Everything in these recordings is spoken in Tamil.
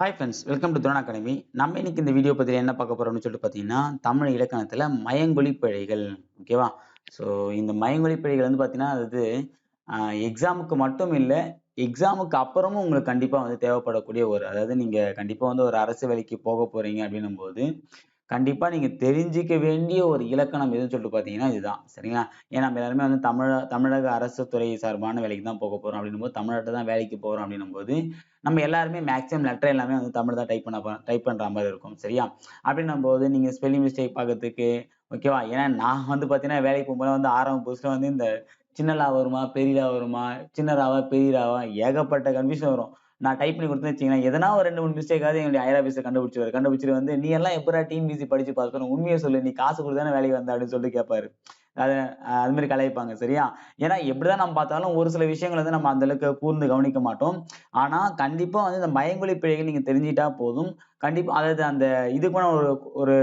Hi friends welcome to Thuran academy நம்ம இன்னைக்கு இந்த வீடியோ பற்றி என்ன பார்க்க போகிறோம்னு சொல்லிட்டு பார்த்தீங்கன்னா தமிழ் இலக்கணத்தில் மயங்கொழி பிழைகள் ஓகேவா ஸோ இந்த மயங்கொழி பிழைகள் வந்து பார்த்தீங்கன்னா அது எக்ஸாமுக்கு மட்டும் இல்லை எக்ஸாமுக்கு அப்புறமும் உங்களுக்கு கண்டிப்பாக வந்து தேவைப்படக்கூடிய ஒரு அதாவது நீங்கள் கண்டிப்பாக வந்து ஒரு அரசு வேலைக்கு போக போறீங்க அப்படின்னும் போது கண்டிப்பாக நீங்கள் தெரிஞ்சிக்க வேண்டிய ஒரு இலக்கணம் எதுன்னு சொல்லிட்டு பார்த்தீங்கன்னா இதுதான். சரிங்களா? ஏன்னா நம்ம எல்லாருமே வந்து தமிழ தமிழக அரசு துறை சார்பான வேலைக்கு தான் போக போகிறோம் அப்படின்னும் போது தமிழ்நாட்டை தான் வேலைக்கு போகிறோம் அப்படின்னும் போது நம்ம எல்லாருமே மேக்ஸிமம் லெட்டர் எல்லாமே வந்து தமிழ் தான் டைப் பண்ண டைப் பண்ணுற மாதிரி இருக்கும். சரியா? அப்படின்னும் போது நீங்கள் ஸ்பெல்லிங் மிஸ்டேக் பார்க்கறதுக்கு ஓகேவா ஏன்னா நான் வந்து பார்த்தீங்கன்னா வேலைக்கு போகும்போது வந்து ஆரம்ப புதுசில் வந்து இந்த சின்னலா வருமா பெரியலா வருமா சின்னராவா பெரியராவா ஏகப்பட்ட கன்ஃபியூஷன் வரும். நான் டைப் பண்ணி கொடுத்து வச்சிங்கன்னா எதனா ஒரு ரெண்டு மூணு மிஸ்டேக்காவது எங்களுடைய ஐஆர் ஆஃபீஸர் கண்டுபிடிச்சிருவாரு. கண்டுபிடிச்சிட்டு வந்து நீ எல்லாம் எப்படா டீம் பிசி படிச்சு பார்க்கணும் உண்மையை சொல்லு. நீ காசு கொடுத்தானே வேலைக்கு வந்த? அப்படின்னு சொல்லிட்டு கேட்பாரு அது அது மாதிரி கலாய்ப்பாங்க. சரியா? ஏன்னா எப்படிதான் நம்ம பார்த்தாலும் ஒரு சில விஷயங்கள் வந்து நம்ம அந்த அளவுக்கு கூர்ந்து கவனிக்க மாட்டோம். ஆனா கண்டிப்பா வந்து இந்த பயங்கொழி பிழைகள் நீங்க தெரிஞ்சிட்டா போதும். கண்டிப்பா அதாவது அந்த இதுக்கு ஒரு ஒரு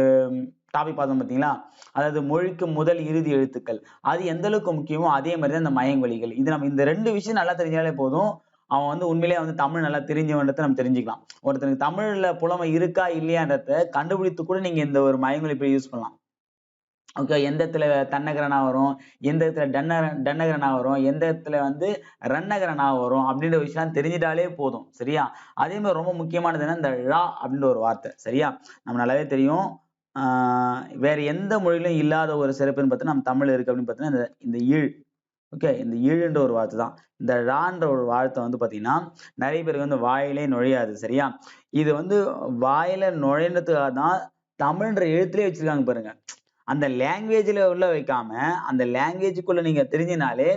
டாபிக் பார்த்தோம் பார்த்தீங்களா? அதாவது மொழிக்கு முதல் இறுதி எழுத்துக்கள். அது எந்த அளவுக்கு முக்கியமோ அதே மாதிரி தான் இந்த மயங்கொலிகள் இது நம்ம இந்த ரெண்டு விஷயம் நல்லா தெரிஞ்சாலே போதும். அவன் வந்து உண்மையிலேயே வந்து தமிழ் நல்லா தெரிஞ்சவன்றதை நம்ம தெரிஞ்சுக்கலாம். ஒருத்தனுக்கு தமிழ்ல புலமை இருக்கா இல்லையான்றத கண்டுபிடித்து கூட நீங்க இந்த ஒரு மயங்களை போய் யூஸ் பண்ணலாம். ஓகே எந்த இடத்துல தன்னகரனா வரும் எந்த இடத்துல டன்ன டன்னகரனா வரும் எந்த இடத்துல வந்து ரன்னகரனா வரும் அப்படின்ற விஷயம் தெரிஞ்சிட்டாலே போதும் சரியா? அதே மாதிரி ரொம்ப முக்கியமானது என்ன இந்த ழா அப்படின்ற ஒரு வார்த்தை சரியா? நம்ம நல்லாவே தெரியும். ஆஹ் வேற எந்த மொழியிலும் இல்லாத ஒரு சிறப்புன்னு பார்த்தா நம்ம தமிழ் இருக்கு அப்படின்னு பார்த்தீங்கன்னா இந்த இந்த ஈழ் ஓகே இந்த ஈழுன்ற ஒரு வார்த்தை தான். இந்த ரான்ற ஒரு வார்த்தை வந்து பார்த்தீங்கன்னா நிறைய பேருக்கு வந்து வாயிலே நுழையாது சரியா? இது வந்து வாயில நுழைன்றதுக்காக தான் தமிழ்ன்ற எழுத்துலேயே வச்சிருக்காங்க பாருங்க. அந்த லாங்குவேஜில் உள்ள வைக்காம அந்த லாங்குவேஜுக்குள்ள நீங்க தெரிஞ்சினாலே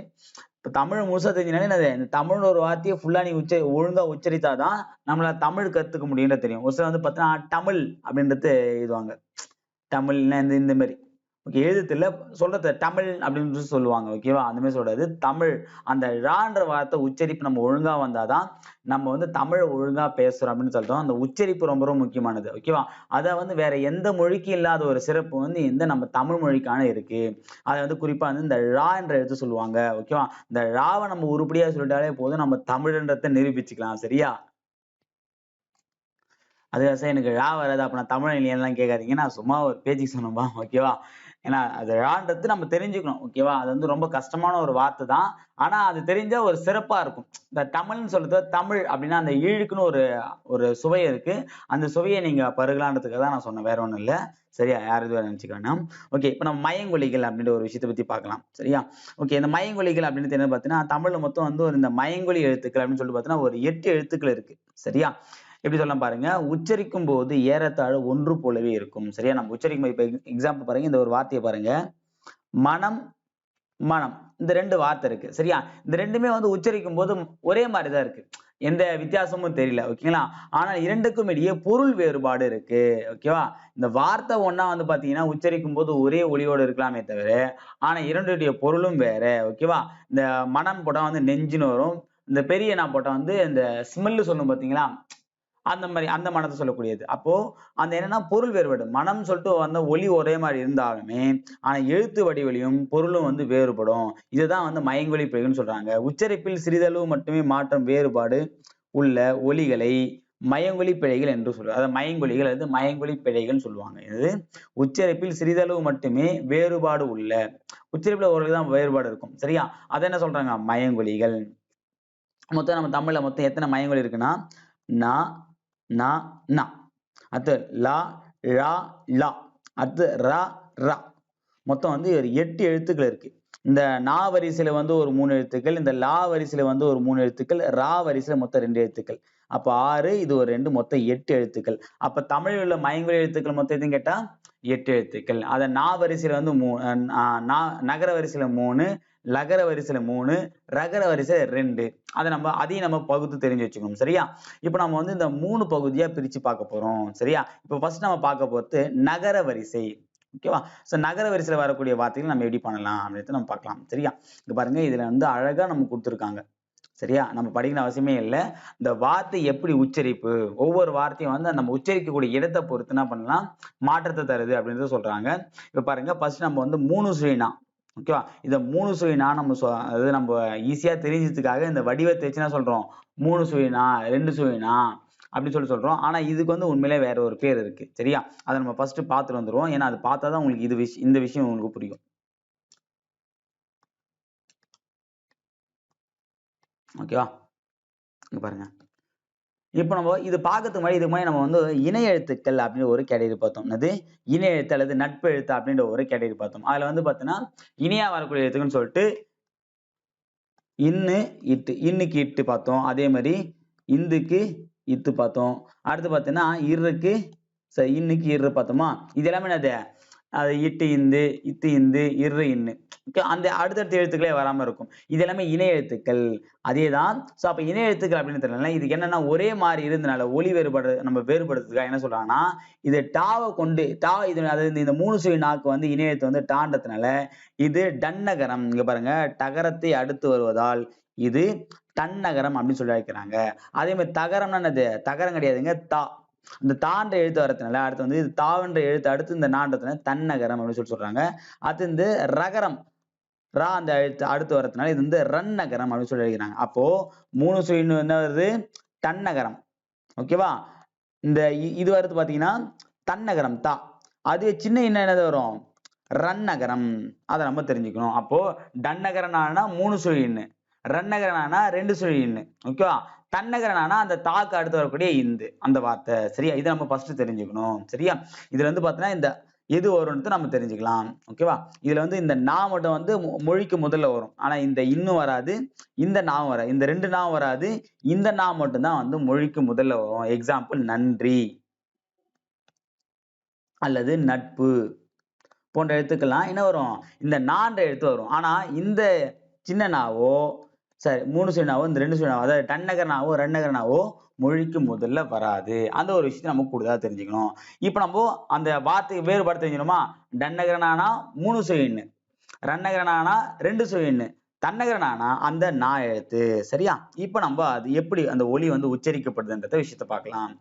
இப்போ தமிழ் முழுசா தெரிஞ்சினாலே இந்த தமிழ் ஒரு வார்த்தையை ஃபுல்லாக நீ உச்ச ஒழுங்கா உச்சரித்தாதான் நம்மளால் தமிழ் கற்றுக்க முடியும்னு தெரியும். ஒரு சில வந்து பார்த்தீங்கன்னா தமிழ் அப்படின்றது எழுதுவாங்க. தமிழ்னா இந்த இந்த மாதிரி. ஓகே எழுதுல சொல்றது தமிழ் அப்படின்னு சொல்லுவாங்க ஓகேவா அந்த மாதிரி சொல்றது தமிழ். அந்த ழான்ற வார்த்தை உச்சரிப்பு நம்ம ஒழுங்கா வந்தாதான் நம்ம வந்து தமிழ் ஒழுங்கா பேசுறோம் அப்படின்னு சொல்றோம் அந்த உச்சரிப்பு ரொம்ப ரொம்ப முக்கியமானது ஓகேவா அதை வந்து வேற எந்த மொழிக்கு இல்லாத ஒரு சிறப்பு வந்து இந்த நம்ம தமிழ் மொழிக்கான இருக்கு. அதை வந்து குறிப்பா வந்து இந்த ழா என்ற எழுத்து சொல்லுவாங்க ஓகேவா இந்த ழாவை நம்ம உருப்படியா சொல்லிட்டாலே போதும் நம்ம தமிழ்ன்றதை நிரூபிச்சுக்கலாம் சரியா? அது சார் எனக்கு ழா வராது அப்ப நான் தமிழ் இல்லையாலாம் கேட்காதீங்க. நான் சும்மா ஒரு பேச்சுக்கு சொன்னோம்பா ஓகேவா ஏன்னா அது ழான்றது நம்ம தெரிஞ்சுக்கணும் ஓகேவா அது வந்து ரொம்ப கஷ்டமான ஒரு வார்த்தை தான் ஆனா அது தெரிஞ்சா ஒரு சிறப்பா இருக்கும். இந்த தமிழ்னு சொல்றது தமிழ் அப்படின்னா அந்த ஈழுக்குன்னு ஒரு ஒரு சுவை இருக்கு. அந்த சுவையை நீங்க பருகலான்றதுக்காக தான் நான் சொன்னேன். வேற ஒண்ணும் இல்லை. சரியா? யார் இது நினச்சிக்க வேணாம் ஓகே இப்போ நம்ம மயங்கொலிகள் அப்படின்ற ஒரு விஷயத்தை பத்தி பார்க்கலாம். சரியா? ஓகே இந்த மயங்கொலிகள் அப்படின்னு என்ன பார்த்தீங்கன்னா தமிழ்ல மொத்தம் வந்து ஒரு இந்த மயங்கொலி எழுத்துக்கள் அப்படின்னு சொல்லிட்டு பார்த்தீங்கன்னா ஒரு எட்டு எழுத்துக்கள் இருக்கு. சரியா? எப்படி சொல்லலாம் பாருங்க? உச்சரிக்கும் போது ஏறத்தாழ ஒன்று போலவே இருக்கும். சரியா? நம்ம உச்சரிக்கும் போது இப்போ எக்ஸாம்பிள் பாருங்க. இந்த ஒரு வார்த்தையை பாருங்க. மனம் மனம். இந்த ரெண்டு வார்த்தை இருக்கு. சரியா? இந்த ரெண்டுமே வந்து உச்சரிக்கும் போது ஒரே மாதிரி தான் இருக்கு. எந்த வித்தியாசமும் தெரியல. ஓகேங்களா ஆனால் இரண்டுக்கும் இடையே பொருள் வேறுபாடு இருக்கு. ஓகேவா இந்த வார்த்தை ஒன்னா வந்து பாத்தீங்கன்னா உச்சரிக்கும் போது ஒரே ஒளியோடு இருக்கலாமே தவிர ஆனா இரண்டுடைய பொருளும் வேற. ஓகேவா இந்த மனம் போட்டா வந்து நெஞ்சுன்னு வரும். இந்த பெரிய நான் போட்டா வந்து இந்த ஸ்மெல்லு சொல்லும் பாத்தீங்களா? அந்த மாதிரி அந்த மனத்தை சொல்லக்கூடியது. அப்போ அந்த என்னன்னா பொருள் வேறுபடும் மனம் சொல்லிட்டு வந்த ஒலி ஒரே மாதிரி இருந்தாலுமே ஆனா எழுத்து வடிவலையும் பொருளும் வந்து வேறுபடும். இதுதான் வந்து மயங்கொலி பிழைகள்னு சொல்றாங்க. உச்சரிப்பில் சிறிதளவு மட்டுமே மாற்றம் வேறுபாடு உள்ள ஒலிகளை மயங்கொலி பிழைகள் என்று சொல்லுவாங்க. அதாவது மயங்கொலிகள் அல்லது மயங்கொலி பிழைகள் சொல்லுவாங்க. இது உச்சரிப்பில் சிறிதளவு மட்டுமே வேறுபாடு உள்ள. உச்சரிப்புல ஒரு தான் வேறுபாடு இருக்கும். சரியா? அதை என்ன சொல்றாங்க? மயங்கொலிகள் மொத்தம் நம்ம தமிழ்ல மொத்தம் எத்தனை மயங்கொலி இருக்குன்னா நா நா நா. அடுத்து லா ழா லா. அடுத்து ரா ரா மொத்தம் வந்து ஒரு எட்டு எழுத்துக்கள் இருக்கு. இந்த நா வரிசையில வந்து ஒரு மூணு எழுத்துக்கள் இந்த லா வரிசையில வந்து ஒரு மூணு எழுத்துக்கள் ரா வரிசையில மொத்தம் ரெண்டு எழுத்துக்கள். அப்ப ஆறு இது ஒரு ரெண்டு மொத்தம் எட்டு எழுத்துக்கள். அப்ப தமிழில் உள்ள மயங்கொலி எழுத்துக்கள் மொத்தம் எதுன்னு கேட்டா எட்டு எழுத்துக்கள். அதை நா வரிசையில வந்து மூ நா நகர வரிசையில மூணு லகர வரிசையில் மூணு ரகர வரிசை ரெண்டு. அதை நம்ம அதையும் நம்ம பகுத்து தெரிஞ்சு வச்சுக்கணும். சரியா? இப்போ நம்ம வந்து இந்த மூணு பகுதியாக பிரித்து பார்க்க போகிறோம் சரியா? இப்போ ஃபர்ஸ்ட் நம்ம பார்க்க போகிறது நகர வரிசை. ஓகேவா ஸோ நகர வரிசையில் வரக்கூடிய வார்த்தைகள் நம்ம எப்படி பண்ணலாம் அப்படின்னு நம்ம பார்க்கலாம். சரியா? இங்கே பாருங்க இதில் வந்து அழகாக நம்ம கொடுத்துருக்காங்க. சரியா? நம்ம படிக்கிற அவசியமே இல்லை. இந்த வார்த்தை எப்படி உச்சரிப்பு? ஒவ்வொரு வார்த்தையும் வந்து நம்ம உச்சரிக்கக்கூடிய இடத்தை பொறுத்து என்ன பண்ணலாம்? மாற்றத்தை தருது அப்படின்றத சொல்றாங்க. இப்போ பாருங்க ஃபர்ஸ்ட் நம்ம வந்து மூணு ஸ்ரீனா ஓகேவா இதை மூணு சுழினா நம்ம சொ அதாவது நம்ம ஈஸியாக தெரிஞ்சதுக்காக இந்த வடிவத்தை வச்சு என்ன சொல்கிறோம் மூணு சுழினா ரெண்டு சுழினா அப்படின்னு சொல்லி சொல்கிறோம் ஆனால் இதுக்கு வந்து உண்மையிலே வேற ஒரு பேர் இருக்கு. சரியா? அதை நம்ம ஃபர்ஸ்ட் பார்த்துட்டு வந்துடுவோம் ஏன்னா அது பார்த்தா தான் உங்களுக்கு இது விஷயம் இந்த விஷயம் உங்களுக்கு புரியும். ஓகேவா இங்கே பாருங்க. இப்போ நம்ம இது பார்க்கறதுக்கு முன்னாடி இதுக்கு முன்னாடி நம்ம வந்து இணைய எழுத்துக்கள் அப்படின்னு ஒரு கேட்டகரி பார்த்தோம். அது இணைய எழுத்து அல்லது நட்பு எழுத்து அப்படின்ற ஒரு கேட்டகரி பார்த்தோம். அதுல வந்து பார்த்தீங்கன்னா இணையா வரக்கூடிய எழுத்துக்குன்னு சொல்லிட்டு இன்னு இட்டு இன்னுக்கு இட்டு பார்த்தோம். அதே மாதிரி இந்துக்கு இத்து பார்த்தோம். அடுத்து பார்த்தீங்கன்னா இருக்கு சரி இன்னுக்கு இரு பார்த்தோமா? இது எல்லாமே என்னது? அது இட்டு இந்து இத்து இந்து இரு இன்னு. அந்த அடுத்தடுத்த எழுத்துக்களே வராம இருக்கும். இது எல்லாமே இணை எழுத்துக்கள். அதே தான் ஸோ அப்போ இணை எழுத்துக்கள் அப்படின்னு தெரியல இதுக்கு என்னன்னா ஒரே மாதிரி இருந்தனால ஒளி வேறுபடுறது நம்ம வேறுபடுறதுக்காக என்ன சொல்றாங்கன்னா இது டாவை கொண்டு டா இது அதாவது இந்த மூணு சுழி நாக்கு வந்து இணை எழுத்து வந்து டாண்டதுனால இது டன்னகரம். இங்க பாருங்க டகரத்தை அடுத்து வருவதால் இது தன்னகரம் அப்படின்னு சொல்லி அழைக்கிறாங்க. அதே மாதிரி தகரம்னா என்னது? தகரம் கிடையாதுங்க தா. இந்த தான்ற எழுத்து வரதுனால அடுத்து வந்து இது தாவன்ற எழுத்து அடுத்து இந்த நான்றதுனால தன்னகரம் அப்படின்னு சொல்லி சொல்றாங்க. அடுத்து இந்த ரகரம். ரா அந்த எழுத்து அடுத்து வரதுனால இது வந்து ரன் நகரம் அப்படின்னு சொல்லி எழுதிக்கிறாங்க. அப்போ மூணு சுழின்னு என்ன வருது? தன்னகரம் ஓகேவா இந்த இது வருது பாத்தீங்கன்னா தன்னகரம் தா. அது சின்ன என்ன என்னது வரும்? ரன் நகரம். அதை நம்ம தெரிஞ்சுக்கணும். அப்போ டன்னகரனானா மூணு சுழின்னு ரன்னகரனானா ரெண்டு சுழின்னு ஓகேவா தன்னகரனானா அந்த தாக்கு அடுத்து வரக்கூடிய இந்து. அந்த வார்த்தை. சரியா? இதை நம்ம ஃபர்ஸ்ட் தெரிஞ்சுக்கணும். சரியா? இதுல வந்து பாத்தீங்கன்னா இந்த எது வரும்னு நம்ம தெரிஞ்சுக்கலாம். ஓகேவா இதுல வந்து இந்த நா மட்டும் வந்து மொ- மொழிக்கு முதல்ல வரும். ஆனா இந்த இன்னும் வராது இந்த நா வராது. இந்த ரெண்டு நா வராது இந்த நா மட்டும்தான் வந்து மொழிக்கு முதல்ல வரும். எக்ஸாம்பிள் நன்றி. அல்லது நட்பு போன்ற எழுத்துக்கள்லாம் என்ன வரும்? இந்த நான்ற எழுத்து வரும். ஆனா இந்த சின்ன நாவோ சரி மூணு சுழினாவோ இந்த ரெண்டு சுழினாவோ அதாவது டன்னகரனாவோ ரெண்டகரனாவோ மொழிக்கு முதல்ல வராது. அந்த ஒரு விஷயத்தை நம்ம கூடுதலா தெரிஞ்சுக்கணும். இப்போ நம்ம அந்த வார்த்தை வேறுபாடு தெரிஞ்சுக்கணுமா? டன்னகரனானா மூணு சுழின்னு ரன்னகரனானா ரெண்டு சுழின்னு தன்னகரனானா அந்த நா எழுத்து. சரியா? இப்போ நம்ம அது எப்படி அந்த ஒலி வந்து உச்சரிக்கப்படுதுன்றத விஷயத்த பார்க்கலாம்.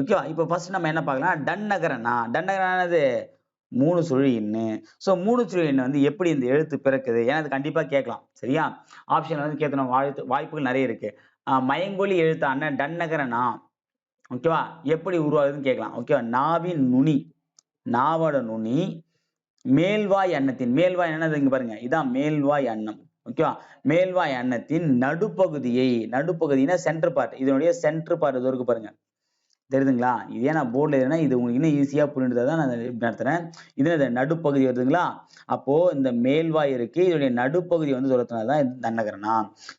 ஓகேவா இப்போ ஃபர்ஸ்ட் நம்ம என்ன பார்க்கலாம்? டன்னகரனா டன்னகரனானது மூணு சுழி எண்ணு. ஸோ மூணு சுழி எண்ணு வந்து எப்படி இந்த எழுத்து பிறக்குது? ஏன்னா அது கண்டிப்பா கேட்கலாம். சரியா? ஆப்ஷன் வந்து கேட்கணும். வாய்ப்பு வாய்ப்புகள் நிறைய இருக்கு. மயங்கொலி எழுத்தான டன்னகரனா? ஓகேவா? எப்படி உருவாகுதுன்னு கேட்கலாம். ஓகேவா? நாவின் நுனி. நாவோட நுனி. மேல்வாய் அன்னத்தின் மேல்வாய் என்னது இங்க பாருங்க. இதான் மேல்வாய் அன்னம் ஓகேவா? மேல்வாய் அன்னத்தின் நடுப்பகுதியை நடுப்பகுதினா சென்டர் பார்ட் இதனுடைய சென்டர் பார்ட் இது இருக்கு பாருங்க. தெரியுதுங்களா? இது நான் போர்டில் எழுதுனா இது உங்களுக்கு இன்னும் ஈஸியாக புரியுன்றதை தான் நான் நடத்துகிறேன் இது நடுப்பகுதி வருதுங்களா? அப்போது இந்த மேல்வாய் இருக்குது இதனுடைய நடுப்பகுதி வந்து சொல்றதுனால தான் இது தன்னகரனா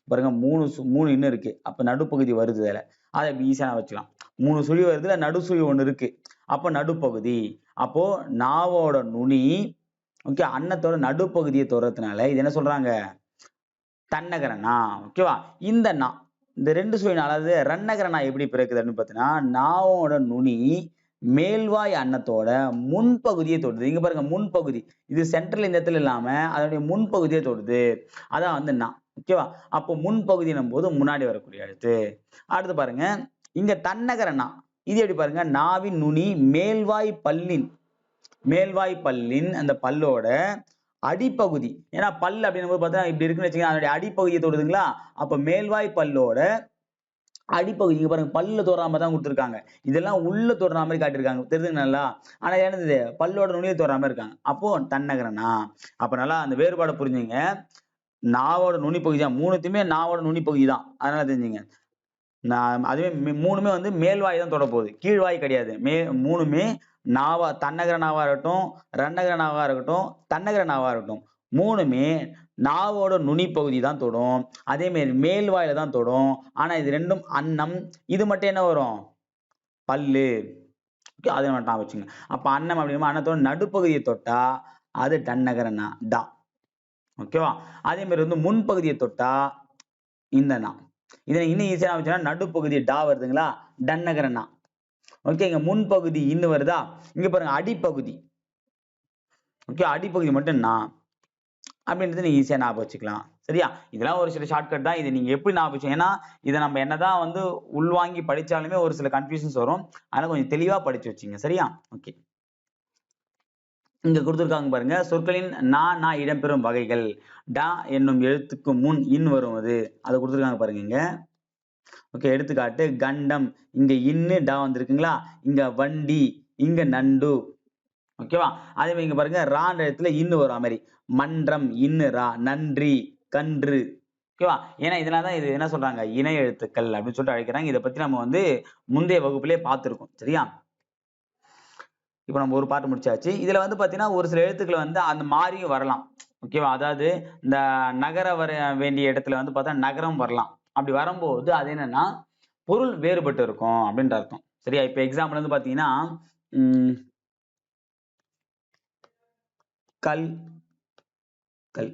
பாருங்க மூணு சு- மூணு இன்னும் இருக்கு. அப்போ நடுப்பகுதி வருது அதில் அதை ஈஸியாக வச்சுக்கலாம். மூணு சுழி வருதுல நடு சுழி இருக்குது அப்போ நடுப்பகுதி. அப்போ நாவோட நுனி ஓகே அன்னத்தோட நடுப்பகுதியை தொடுறதுனால இது என்ன சொல்கிறாங்க தன்னகரனா ஓகேவா இந்த நா இந்த ரெண்டு சுவையின் அதாவது ரன்னகரனா எப்படி பிறக்குதுன்னு பார்த்தீங்கன்னா நாவோட நுனி மேல்வாய் அன்னத்தோட முன்பகுதியை தொடுது. இங்க பாருங்க முன்பகுதி. இது சென்ட்ரல் இந்த இடத்துல இல்லாம அதனுடைய முன்பகுதியை தொடுது. அதான் வந்து நா. ஓகேவா அப்போ முன்பகுதினும் போது முன்னாடி வரக்கூடிய எழுத்து. அடுத்து பாருங்க இங்க தன்னகரனா இது எப்படி பாருங்க நாவின் நுனி மேல்வாய் பல்லின் மேல்வாய் பல்லின் அந்த பல்லோட அடிப்பகுதி. ஏன்னா பல் அப்படின்னும் போது பார்த்தா இப்படி இருக்குன்னு வச்சுக்கோங்க அதனுடைய அடிப்பகுதியை தொடுதுங்களா? அப்ப மேல்வாய் பல்லோட அடிப்பகுதி. பாருங்க பல்ல தொடாம தான் கொடுத்துருக்காங்க. இதெல்லாம் உள்ள தொடுற மாதிரி காட்டியிருக்காங்க. தெரிஞ்சுங்க நல்லா? ஆனா என்னது பல்லோட நுனியை மாதிரி இருக்காங்க. அப்போ தன்னகரனா? அப்ப நல்லா அந்த வேறுபாடை புரிஞ்சுங்க. நாவோட நுனி தான். மூணுத்தையுமே நாவோட நுனிப்பகுதி தான். அதனால தெரிஞ்சுங்க. நான் அதுவே மூணுமே வந்து மேல்வாய் தான் தொடப்போகுது போகுது. கீழ்வாய் கிடையாது. மே மூணுமே நாவா தன்னகரனாவா இருக்கட்டும் ரன்னகர நாவாக இருக்கட்டும் தன்னகர நாவாக இருக்கட்டும். மூணுமே நாவோட நுனி பகுதி தான் தொடும். அதே மாதிரி மேல்வாயில தான் தொடும். ஆனா இது ரெண்டும் அன்னம். இது மட்டும் என்ன வரும்? பல்லு. அது அதை மட்டும் வச்சுங்க. அப்ப அன்னம் அப்படின்னா அன்னத்தோட நடுப்பகுதியை தொட்டா அது டன்னகரனா டா ஓகேவா? அதே மாதிரி வந்து முன்பகுதியை தொட்டா இந்த நா. இதை இன்னும் ஈஸியாக வச்சுன்னா நடுப்பகுதி டா வருதுங்களா? டன்னகரனா ஓகேங்க முன்பகுதி இன்னு வருதா? இங்க பாருங்க அடிப்பகுதி. ஓகே அடிப்பகுதி மட்டும் நான் அப்படின்றது நீங்க ஈஸியா ஞாபகம் வச்சுக்கலாம். சரியா? இதெல்லாம் ஒரு சில ஷார்ட்கட் தான். இதை நீங்க எப்படி ஞாபகம் வச்சு ஏன்னா இதை நம்ம என்னதான் வந்து உள்வாங்கி படிச்சாலுமே ஒரு சில கன்ஃபியூஷன்ஸ் வரும். அதனால கொஞ்சம் தெளிவா படிச்சு வச்சுங்க. சரியா? ஓகே இங்க கொடுத்துருக்காங்க பாருங்க சொற்களின் நா நா இடம்பெறும் வகைகள். டா என்னும் எழுத்துக்கு முன் இன் வரும் அது. அதை கொடுத்துருக்காங்க பாருங்க இங்க. ஓகே எடுத்துக்காட்டு கண்டம். இங்க இன்னு டா வந்திருக்குங்களா? இங்க வண்டி இங்க நண்டு. ஓகேவா? அதே மாதிரி இங்க பாருங்க ரான்ற இடத்துல இன்னு வரும் மாதிரி. மன்றம் இன்னு ரா. நன்றி கன்று. ஓகேவா? ஏன்னா இதனால தான் இது என்ன சொல்றாங்க? இணை எழுத்துக்கள் அப்படின்னு சொல்லிட்டு அழைக்கிறாங்க. இதை பத்தி நம்ம வந்து முந்தைய வகுப்புலேயே பார்த்துருக்கோம். சரியா? இப்போ நம்ம ஒரு பாட்டு முடிச்சாச்சு. இதுல வந்து பாத்தீங்கன்னா ஒரு சில எழுத்துக்கள் வந்து அந்த மாதிரியும் வரலாம். ஓகேவா? அதாவது இந்த நகர வர வேண்டிய இடத்துல வந்து பார்த்தா நகரம் வரலாம். அப்படி வரும்போது அது என்னன்னா பொருள் வேறுபட்டு இருக்கும் அப்படின்ற அர்த்தம். சரியா? இப்போ எக்ஸாம்பிள் வந்து பாத்தீங்கன்னா கல் கல்.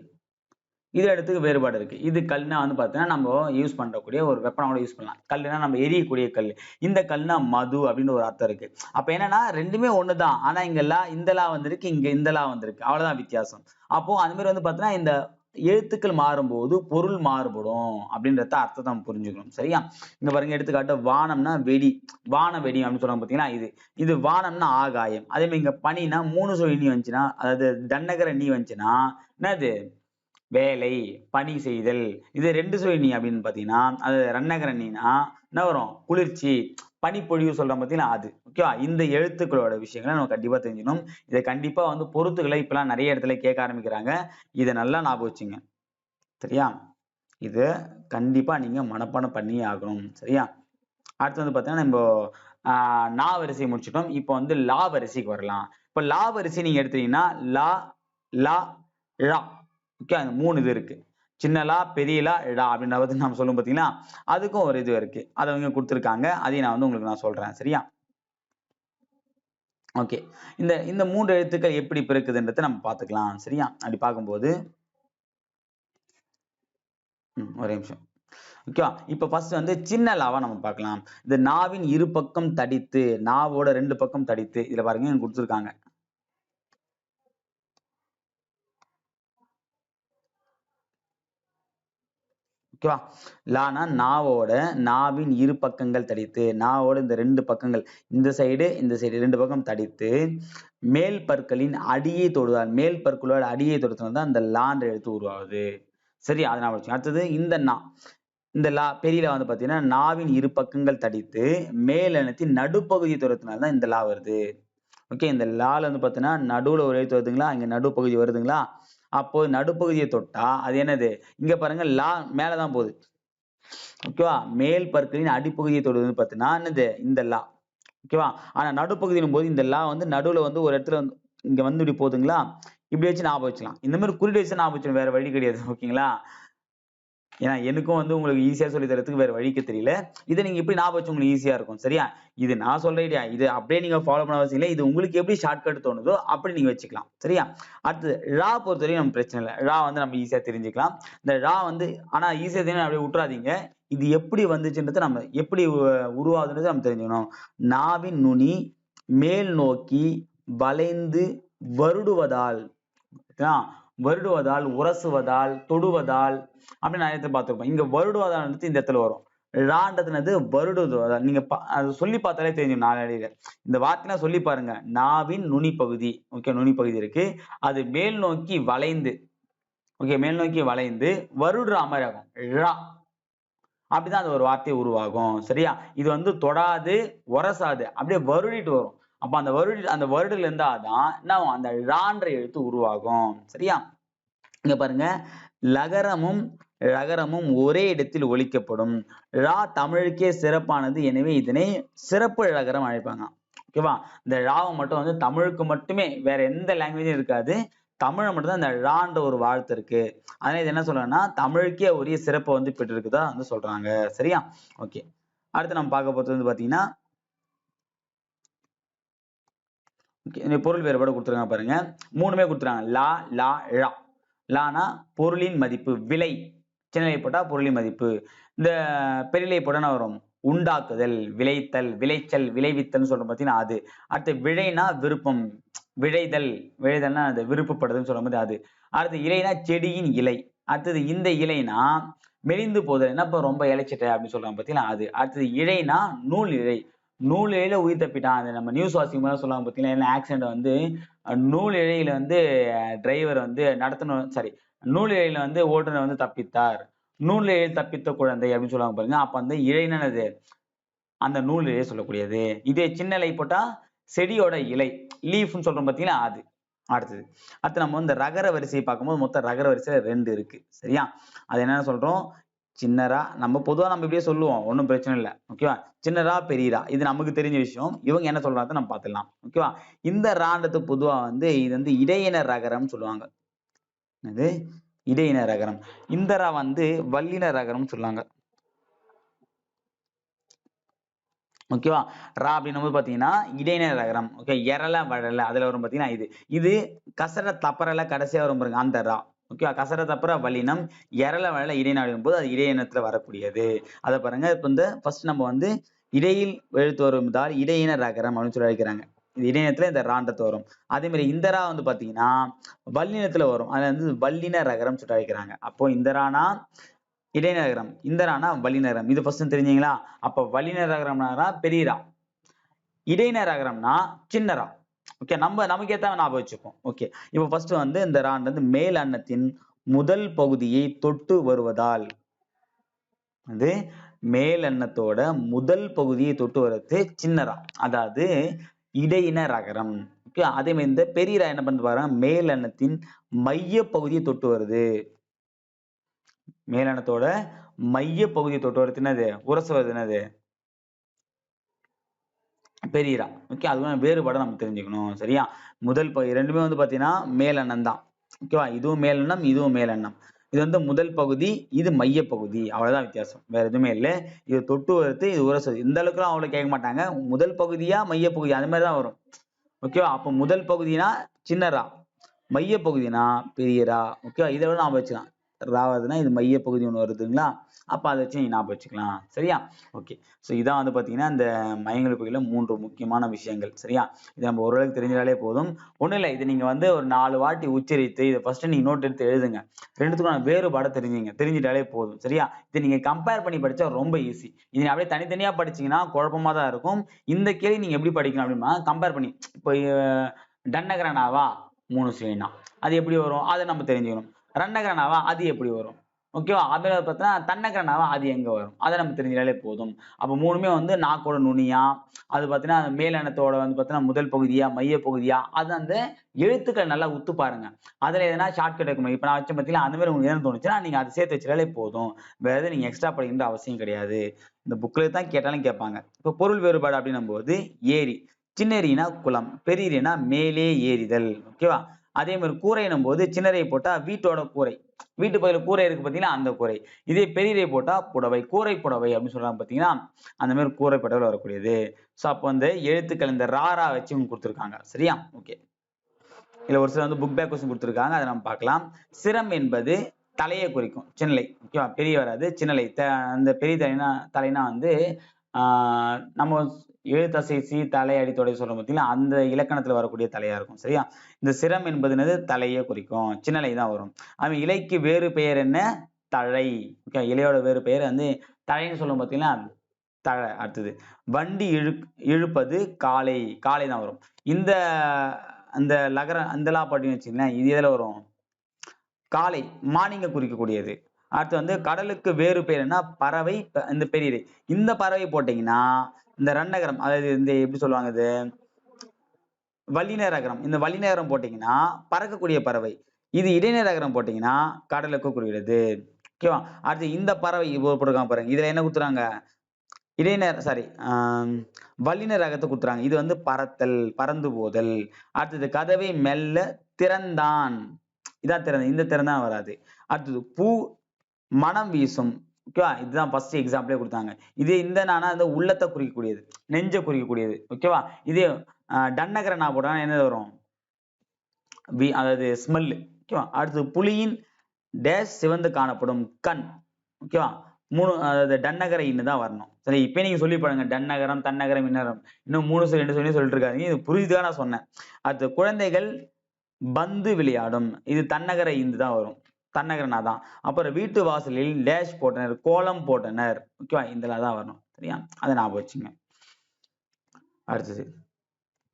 இது இடத்துக்கு வேறுபாடு இருக்கு. இது கல்னா வந்து பார்த்தீங்கன்னா நம்ம யூஸ் பண்ணக்கூடிய ஒரு வெப்பனோட யூஸ் பண்ணலாம். கல்னா நம்ம எரியக்கூடிய கல். இந்த கல்னா மது அப்படின்னு ஒரு அர்த்தம் இருக்கு. அப்ப என்னன்னா ரெண்டுமே ஒண்ணுதான். ஆனா இங்க லா இந்த லா வந்திருக்கு இங்க இந்த லா வந்திருக்கு. அவ்வளவுதான் வித்தியாசம். அப்போ அந்த மாதிரி வந்து பார்த்தீங்கன்னா இந்த எழுத்துக்கள் மாறும்போது பொருள் மாறுபடும் அப்படின்றத அர்த்தத்தை நம்ம புரிஞ்சுக்கணும். சரியா? இங்க பாருங்க எடுத்துக்காட்டு வானம்னா வெடி. வான வெடி அப்படின்னு சொல்றாங்க பாத்தீங்கன்னா இது. இது வானம்னா ஆகாயம். அதே மாதிரி இங்க பனினா மூணு சொல் நீ வந்துச்சுன்னா அதாவது தன்னகர நீ வந்துச்சுன்னா என்னது? வேலை பணி செய்தல். இது ரெண்டு சொல் நீ அப்படின்னு பாத்தீங்கன்னா அது ரன்னகர நீனா என்ன வரும்? குளிர்ச்சி. பனிப்பொழிவு சொல்றோம் பார்த்தீங்கன்னா அது. ஓகேவா இந்த எழுத்துக்களோட விஷயங்களை நம்ம கண்டிப்பா தெரிஞ்சுக்கணும். இதை கண்டிப்பா வந்து பொருத்துக்களை இப்பெல்லாம் நிறைய இடத்துல கேட்க ஆரம்பிக்கிறாங்க. இதை நல்லா ஞாபகம் வச்சுங்க. சரியா? இதை கண்டிப்பா நீங்க மனப்பாடம் பண்ணியே ஆகணும். சரியா? அடுத்து வந்து பார்த்தீங்கன்னா நம்ம ஆஹ் நா வரிசை முடிச்சிட்டோம். இப்போ வந்து லா வரிசைக்கு வரலாம். இப்போ லா வரிசை நீங்க எடுத்தீங்கன்னா லா லா ழா. ஓகே அந்த மூணு இது இருக்கு. சின்ன லா இடா லா அப்படின்ற பத்தி நம்ம சொல்லும் பார்த்தீங்களா அதுக்கும் ஒரு இது இருக்கு. அதை அவங்க கொடுத்துருக்காங்க. அதையும் நான் வந்து உங்களுக்கு நான் சொல்றேன். சரியா? ஓகே. இந்த இந்த மூன்று எழுத்துக்கள் எப்படி பிறக்குதுன்றதை நம்ம பார்த்துக்கலாம். சரியா? அப்படி பார்க்கும்போது ம், ஒரே நிமிஷம். ஓகேவா இப்ப ஃபர்ஸ்ட் வந்து சின்ன லாவா நம்ம பார்க்கலாம். இந்த நாவின் இரு பக்கம் தடித்து நாவோட ரெண்டு பக்கம் தடித்து. இதுல பாருங்க கொடுத்துருக்காங்க. ஓகேவா லானா நாவோட நாவின் இரு பக்கங்கள் தடித்து நாவோட இந்த ரெண்டு பக்கங்கள் இந்த சைடு இந்த சைடு ரெண்டு பக்கம் தடித்து மேல் பற்களின் அடியை தொடுதால் மேல் பற்களோட அடியை தொடுத்தனால தான் இந்த லான்ற எழுத்து உருவாகுது. சரி அதை நான் வச்சு அடுத்தது இந்த நா இந்த லா பெரியல வந்து பாத்தீங்கன்னா நாவின் இரு பக்கங்கள் தடித்து மேல் நடுப்பகுதியை துரத்தினால தான் இந்த லா வருது. ஓகே இந்த லால வந்து பாத்தீங்கன்னா நடுவுல ஒரு எழுத்து வருதுங்களா? இங்க நடுப்பகுதி வருதுங்களா? அப்போ நடுப்பகுதியை தொட்டா அது என்னது? இங்க பாருங்க லா மேலதான் போகுது. ஓகேவா? மேல் பற்களின் அடிப்பகுதியை தொடுவது பார்த்தீங்கன்னா என்னது? இந்த லா. ஓகேவா? ஆனா நடுப்பகுதியின் போது இந்த லா வந்து நடுவுல வந்து ஒரு இடத்துல வந்து இங்க வந்து இப்படி போகுதுங்களா? இப்படி வச்சு ஞாபகம் வச்சுக்கலாம். இந்த மாதிரி குறிட்டு வச்சு ஞாபகம் வச்சுக்கணும். வேற வழி கிடையாது. ஓகேங்களா? ஏன்னா எனக்கும் வந்து உங்களுக்கு ஈஸியா சொல்லி தரதுக்கு வேற வழிக்கு தெரியல. இதை நீங்க எப்படி ஞாபகம் வச்சு உங்களுக்கு ஈஸியா இருக்கும் சரியா? இது நான் சொல்ற ஐடியா இது அப்படியே நீங்க ஃபாலோ பண்ண அவசியம் இல்லை. இது உங்களுக்கு எப்படி ஷார்ட்கட் தோணுதோ அப்படி நீங்க வச்சுக்கலாம் சரியா? அடுத்தது ரா பொறுத்தவரைக்கும் நம்ம பிரச்சனை இல்லை. ரா வந்து நம்ம ஈஸியா தெரிஞ்சுக்கலாம். இந்த ரா வந்து ஆனா ஈஸியா தெரியும் அப்படியே விட்டுறாதீங்க. இது எப்படி வந்துச்சுன்றது நம்ம எப்படி உ- உருவாகுதுன்றது நம்ம தெரிஞ்சுக்கணும். நாவின் நுனி மேல் நோக்கி வளைந்து வருடுவதால் வருடுவதால் உரசுவதால் தொடுவதால் அப்படின்னு நிறைய இடத்துல பார்த்திருப்போம். இங்க வருடுவதால் இந்த இடத்துல வரும். ராண்டதுனது வருடுவதால். நீங்க பா- அது சொல்லி பார்த்தாலே தெரியும் நாளடியில இந்த வார்த்தைலாம் சொல்லி பாருங்க. நாவின் நுனி பகுதி ஓகே நுனி பகுதி இருக்கு. அது மேல் நோக்கி வளைந்து. ஓகே மேல் நோக்கி வளைந்து வருடுற மாதிரி ழா அப்படிதான் அது ஒரு வார்த்தை உருவாகும். சரியா? இது வந்து தொடாது உரசாது. அப்படியே வருடிட்டு வரும். அப்ப அந்த வருட அந்த வருடுல இருந்தாதான் என்ன அந்த ழான்ற எழுத்து உருவாகும். சரியா? இங்க பாருங்க. லகரமும் ழகரமும் ஒரே இடத்தில் ஒழிக்கப்படும். ழா தமிழுக்கே சிறப்பானது. எனவே இதனை சிறப்பு ழகரம் அழைப்பாங்க. ஓகேவா இந்த ழாவை மட்டும் வந்து தமிழுக்கு மட்டுமே வேற எந்த லாங்குவேஜும் இருக்காது. தமிழ் மட்டும்தான் இந்த ழான்ற ஒரு வாழ்த்து இருக்கு. அதனால இது என்ன சொல்றேன்னா தமிழுக்கே உரிய சிறப்பை வந்து பெற்றிருக்குதா வந்து சொல்றாங்க. சரியா? ஓகே அடுத்து நம்ம பார்க்க போறது வந்து பாத்தீங்கன்னா Okay, இந்த பொருள் வேறுபாடு கொடுத்துருக்காங்க பாருங்க. மூணுமே கொடுத்துருக்காங்க. லா லா ழா. லானா பொருளின் மதிப்பு விலை. சின்னலை போட்டால் பொருளின் மதிப்பு. இந்த பெரியலை போட்டால் வரும்? உண்டாக்குதல் விளைத்தல் விளைச்சல் விளைவித்தல்னு சொல்றோம் பார்த்தீங்கன்னா அது. அடுத்து விழைனா விருப்பம். விழைதல். விழைதல்னா அது விருப்பப்படுதுன்னு சொல்லும் போது அது. அடுத்து இலைனா செடியின் இலை. அடுத்தது இந்த இலைனா மெலிந்து போதல். என்னப்பா ரொம்ப இழைச்சிட்ட அப்படின்னு சொல்றாங்க பார்த்தீங்கன்னா அது. அடுத்தது இழைனா நூல் இழை. நூல் இழையில உயிர் தப்பிட்டான். அது நம்ம நியூஸ் வாசிக்கும் போது சொல்லுவாங்க பார்த்தீங்கன்னா என்ன ஆக்சிடென்ட் வந்து நூல் இழையில வந்து டிரைவர் வந்து நடத்தணும் சாரி நூல் இழையில வந்து ஓட்டுநர் வந்து தப்பித்தார். நூலிழையில் தப்பித்த குழந்தை அப்படின்னு சொல்லுவாங்க பாருங்க. அப்ப வந்து இழைனது அந்த நூல் இழையை சொல்லக்கூடியது. இதே சின்ன இலை போட்டா செடியோட இலை லீஃப்னு சொல்றோம் பார்த்தீங்கன்னா அது. அடுத்தது. அடுத்து நம்ம வந்து ரகர வரிசையை பார்க்கும்போது மொத்தம் ரகர வரிசையில ரெண்டு இருக்கு. சரியா? அது என்ன சொல்றோம்? சின்னரா நம்ம பொதுவா நம்ம இப்படியே சொல்லுவோம். ஒன்றும் பிரச்சனை இல்லை. ஓகேவா சின்னரா பெரியரா. இது நமக்கு தெரிஞ்ச விஷயம். இவங்க என்ன சொல்றாங்க நம்ம பார்த்துடலாம். ஓகேவா இந்த ராண்டத்து பொதுவா வந்து இது வந்து இடையின ரகரம்னு சொல்லுவாங்க. அது இடையின ரகரம். இந்த ரா வந்து வல்லின ரகரம்னு சொல்லுவாங்க. ஓகேவா ரா அப்படின்னும் போது பார்த்தீங்கன்னா இடைநிலை ரகரம். ஓகே எரல வழல அதுல வரும் பார்த்தீங்கன்னா இது. இது கசர தப்பரல கடைசியா வரும் பாருங்க அந்த ரா. ஓகேவா கசர அப்புறம் வலினம் எரல வழல இடைநாடும் போது அது இடையினத்துல வரக்கூடியது. அதை பாருங்க இப்போ இந்த ஃபர்ஸ்ட் நம்ம வந்து இடையில் எழுத்து தால் இடையின ரகரம் அப்படின்னு சொல்லி அழைக்கிறாங்க. இது இடையினத்துல இந்த ராண்டத்து வரும். அதே மாதிரி இந்த ரா வந்து பாத்தீங்கன்னா வல்லினத்துல வரும். அதுல வந்து வல்லின ரகரம் சொல்லி அழைக்கிறாங்க. அப்போ இந்த ரானா இடைநகரம் இந்த ரானா வல்லின இது ஃபர்ஸ்ட் தெரிஞ்சீங்களா? அப்ப வல்லின ரகரம்னா பெரிய ரா சின்னரா சின்ன ரா ஓகே நம்ம நமக்கு ஏத்த ஞாபகம் வச்சுப்போம். ஓகே இப்போ ஃபர்ஸ்ட் வந்து இந்த ராண்ட் வந்து மேல் அன்னத்தின் முதல் பகுதியை தொட்டு வருவதால் அது மேல் அன்னத்தோட முதல் பகுதியை தொட்டு வர்றது சின்னரா அதாவது இடையின ரகரம். ஓகே அதே மாதிரி இந்த பெரிய ரா என்ன பண்ணுது பாருங்க மேல் அன்னத்தின் மைய பகுதியை தொட்டு வருது. மேலனத்தோட மைய பகுதியை தொட்டு வருது என்னது? உரசு வருது என்னது? பெரியரா. ஓகே அதுவும் வேறுபாடை நம்ம தெரிஞ்சுக்கணும். சரியா? முதல் பகுதி ரெண்டுமே வந்து பார்த்தீங்கன்னா மேலெண்ணம் தான். ஓகேவா இதுவும் மேலெண்ணம் இதுவும் மேலெண்ணம். இது வந்து முதல் பகுதி இது மைய பகுதி. வித்தியாசம். வேற எதுவுமே இல்லை. இது தொட்டு வருத்து இது உரசு. இந்த அளவுக்குலாம் அவ்வளோ கேட்க மாட்டாங்க. முதல் பகுதியா மைய பகுதி அந்த மாதிரி தான் வரும். ஓகேவா அப்போ முதல் பகுதினா சின்னரா. மைய பகுதினா பெரியரா. ஓகேவா இதை விட நான் வச்சுக்கலாம். ராவதுன்னா இது மையப்பகுதி பகுதி ஒன்று வருதுங்களா? அப்போ அதை வச்சு நீ ஞாபகம் வச்சுக்கலாம். சரியா? ஓகே ஸோ இதான் வந்து பார்த்தீங்கன்னா இந்த மயங்கல் பகுதியில் மூன்று முக்கியமான விஷயங்கள். சரியா? இது நம்ம ஓரளவுக்கு தெரிஞ்சாலே போதும். ஒன்றும் இல்லை இது நீங்கள் வந்து ஒரு நாலு வாட்டி உச்சரித்து இதை ஃபஸ்ட்டு நீங்கள் நோட் எடுத்து எழுதுங்க. ரெண்டுத்துக்கான வேறுபாடு தெரிஞ்சுங்க. தெரிஞ்சிட்டாலே போதும். சரியா? இதை நீங்கள் கம்பேர் பண்ணி படித்தா ரொம்ப ஈஸி இது அப்படியே தனித்தனியாக படிச்சீங்கன்னா குழப்பமாக தான் இருக்கும். இந்த கேள்வி நீங்கள் எப்படி படிக்கணும் அப்படின்னா கம்பேர் பண்ணி இப்போ டன்னகரனாவா? மூணு ஸ்ரீனா. அது எப்படி வரும்? அதை நம்ம தெரிஞ்சுக்கணும். ரன்னகரனாவா அது எப்படி வரும்? ஓகேவா? அதுல பார்த்தா தன்னகரனாவா அது எங்க வரும்? அதை நம்ம தெரிஞ்சாலே போதும். அப்போ மூணுமே வந்து நாக்கோட நுனியா அது பார்த்தீங்கன்னா மேலனத்தோட வந்து பார்த்தீங்கன்னா முதல் பகுதியா மைய பகுதியா அது அந்த எழுத்துக்கள் நல்லா உத்து பாருங்க. அதுல எதனா ஷார்ட்கட் இருக்க முடியும் இப்போ நான் வச்ச பார்த்தீங்களா அந்த மாதிரி உங்களுக்கு என்ன தோணுச்சுன்னா நீங்க அதை சேர்த்து வச்சாலே போதும். வேற எதுவும் நீங்க எக்ஸ்ட்ரா படிக்கின்ற அவசியம் கிடையாது. இந்த புக்கில் தான் கேட்டாலும் கேட்பாங்க. இப்போ பொருள் வேறுபாடு அப்படின்னும் போது ஏரி. சின்னரினா குளம் பெரியரினா மேலே ஏறிதல். ஓகேவா? அதே மாதிரி கூரைனும் போது சின்னரை போட்டா வீட்டோட கூரை. வீட்டு பகுதியில் கூரை இருக்கு பார்த்தீங்கன்னா அந்த கூரை. இதே பெரியரை போட்டா புடவை கூரை புடவை அப்படின்னு சொல்றாங்க பார்த்தீங்கன்னா அந்த மாதிரி கூரை புடவையில் வரக்கூடியது. ஸோ அப்போ வந்து எழுத்துக்கள் இந்த ராரா வச்சு இவங்க கொடுத்துருக்காங்க. சரியா? ஓகே இதுல ஒரு சில வந்து புக் பேக் கொஸ்டின் கொடுத்துருக்காங்க. அதை நம்ம பார்க்கலாம். சிரம் என்பது தலையை குறிக்கும். சின்னலை. ஓகேவா பெரிய வராது. சின்னலை. த அந்த பெரிய தலைனா தலைனா வந்து ஆஹ் நம்ம எழுத்தசை சி தலை அடித்தொடை சொல்றோம் பார்த்தீங்களா அந்த இலக்கணத்துல வரக்கூடிய தலையா இருக்கும் சரியா? இந்த சிரம் என்பது தலையை குறிக்கும் சின்னலை தான் வரும். அவன் இலைக்கு வேறு பெயர் என்ன? தழை. ஓகே இலையோட வேறு பெயர் வந்து தழைன்னு சொல்லும் பார்த்தீங்கன்னா தழை அடுத்தது. வண்டி இழு இழுப்பது காளை காலை தான் வரும். இந்த அந்த லகர அந்த லா பாட்டின்னு வச்சுங்களேன் இது எதுல வரும்? காளை மானிங்க குறிக்கக்கூடியது. அடுத்து வந்து கடலுக்கு வேறு பேர் என்ன? பறவை இந்த பெரியது. இந்த பறவை போட்டீங்கன்னா இந்த ரன்னகரம் அதாவது இந்த எப்படி சொல்லுவாங்க இது? வள்ளிநேரகரம் இந்த வல்லினகரம் போட்டீங்கன்னா பறக்கக்கூடிய பறவை. இது இடைநேரகரம் போட்டீங்கன்னா கடலுக்கு குறிக்கிறது ஓகேவா அடுத்து இந்த பறவை போட்டிருக்காங்க பாருங்க. இதுல என்ன கொடுத்துறாங்க இடைநேர சாரி வல்லின ரகத்தை கொடுத்துறாங்க இது வந்து பறத்தல் பறந்து போதல். அடுத்தது கதவை மெல்ல திறந்தான். இதான் திறந்த இந்த திறந்தான் வராது. அடுத்தது பூ மனம் வீசும். ஓகேவா இதுதான் ஃபர்ஸ்ட் எக்ஸாம்பிளே கொடுத்தாங்க. இது இந்த நானா இந்த உள்ளத்தை குறிக்கக்கூடியது. நெஞ்சை குறிக்கக்கூடியது. ஓகேவா இது டன்னகர நான் போட்டா என்ன வரும்? வி அதாவது ஸ்மெல்லு ஓகேவா அடுத்தது புலியின் டேஷ் சிவந்து காணப்படும் கண். ஓகேவா மூணு அதாவது டன்னகர இன்னு தான் வரணும். சரி இப்போ நீங்க சொல்லி பாருங்க. டன்னகரம் தன்னகரம் இன்னரம். இன்னும் மூணு சொல்லி ரெண்டு சொல்லி சொல்லிட்டு இருக்காங்க இது புரிஞ்சுதான் நான் சொன்னேன். அடுத்து குழந்தைகள் பந்து விளையாடும். இது தன்னகர இந்து தான் வரும். தன்னகரனா தான் அப்புறம் வீட்டு வாசலில் டேஷ் போட்டனர் கோலம் போட்டனர். ஓகேவா? இதில் தான் வரணும். சரியா? அதை ஞாபகம் வச்சுங்க. அடுத்தது.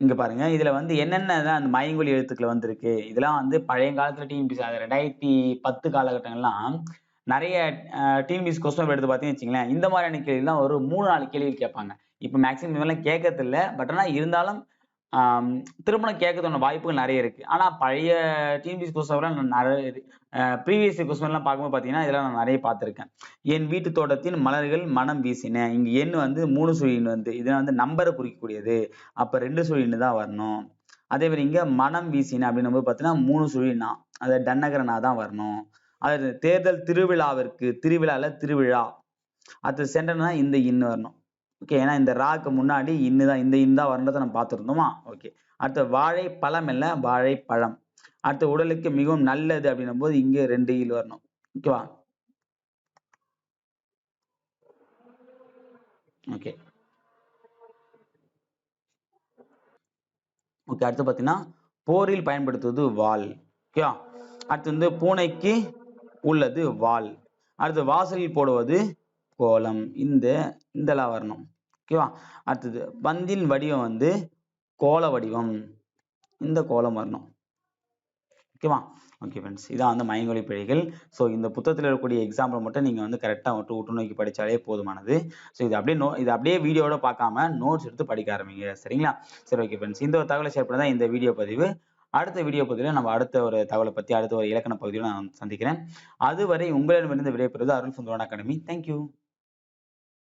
இங்க பாருங்க. இதுல வந்து என்னென்ன அந்த மயங்கொலி எழுத்துக்கள் வந்திருக்கு? இதெல்லாம் வந்து பழைய காலத்துல டிஎன்பிசி அது ரெண்டாயிரத்தி பத்து காலகட்டங்கள்லாம் நிறைய டிஎன்பிஎஸ் கொஸ்டின் எடுத்து பார்த்தீங்கன்னு வச்சுங்களேன் இந்த மாதிரியான கேள்விலாம் ஒரு மூணு நாலு கேள்வி கேட்பாங்க. இப்போ மேக்ஸிமம் இதெல்லாம் கேட்கறது இல்லை பட் ஆனால் இருந்தாலும் திருமணம் கேட்கறதுன வாய்ப்புகள் நிறைய இருக்கு. ஆனா பழைய டிஎன்பிஎஸ் கொஸ்டின் நான் நிறைய ப்ரீவியஸ் கொஸ்டின்லாம் பார்க்கும்போது பார்த்தீங்கன்னா இதெல்லாம் நான் நிறைய பார்த்துருக்கேன். என் வீட்டு தோட்டத்தின் மலர்கள் மனம் வீசின. இங்க எண் வந்து மூணு சுழின் வந்து. இது வந்து நம்பரை குறிக்கக்கூடியது. அப்ப ரெண்டு சுழி தான் வரணும். அதே மாதிரி இங்க மனம் வீசின அப்படின்னும் போது பார்த்தீங்கன்னா மூணு சுழினா அது டன்னகரனா தான் வரணும். அது தேர்தல் திருவிழாவிற்கு திருவிழால திருவிழா. அது சென்றனா இந்த இன்னு வரணும். ஓகே ஏன்னா இந்த ராக்கு முன்னாடி இன்னு தான் இந்த இந்தா தான் நம்ம பார்த்துருந்தோமா? ஓகே அடுத்து வாழைப்பழம் இல்லை வாழைப்பழம். அடுத்து உடலுக்கு மிகவும் நல்லது அப்படின்னும் போது இங்கே ரெண்டு ஈல் வரணும். ஓகேவா ஓகே ஓகே அடுத்து பார்த்தீங்கன்னா போரில் பயன்படுத்துவது வாள் ஓகேவா அடுத்து வந்து பூனைக்கு உள்ளது வால். அடுத்து வாசலில் போடுவது கோலம். இந்த இந்தலாம் வரணும். ஓகேவா அடுத்தது பந்தின் வடிவம் வந்து கோல வடிவம். இந்த கோலம் வரணும். ஓகேவா ஓகே ஃப்ரெண்ட்ஸ் இதான் வந்து மயங்கொலி பிழைகள். ஸோ இந்த புத்தகத்தில் இருக்கக்கூடிய எக்ஸாம்பிள் மட்டும் நீங்கள் வந்து கரெக்டாக மட்டும் உற்று நோக்கி படித்தாலே போதுமானது. ஸோ இது அப்படியே நோ இது அப்படியே வீடியோட பார்க்காம நோட்ஸ் எடுத்து படிக்க ஆரம்பிங்க சரிங்களா? சரி ஓகே ஃப்ரெண்ட்ஸ் இந்த ஒரு தகவலை ஷேர் பண்ண இந்த வீடியோ பதிவு. அடுத்த வீடியோ பதிவில் நம்ம அடுத்த ஒரு தகவலை பற்றி அடுத்த ஒரு இலக்கண பகுதியில் நான் சந்திக்கிறேன். அதுவரை உங்களிடமிருந்து விடைபெறுவது அருள் சுந்தரன் அகாடமி. தேங்க்யூ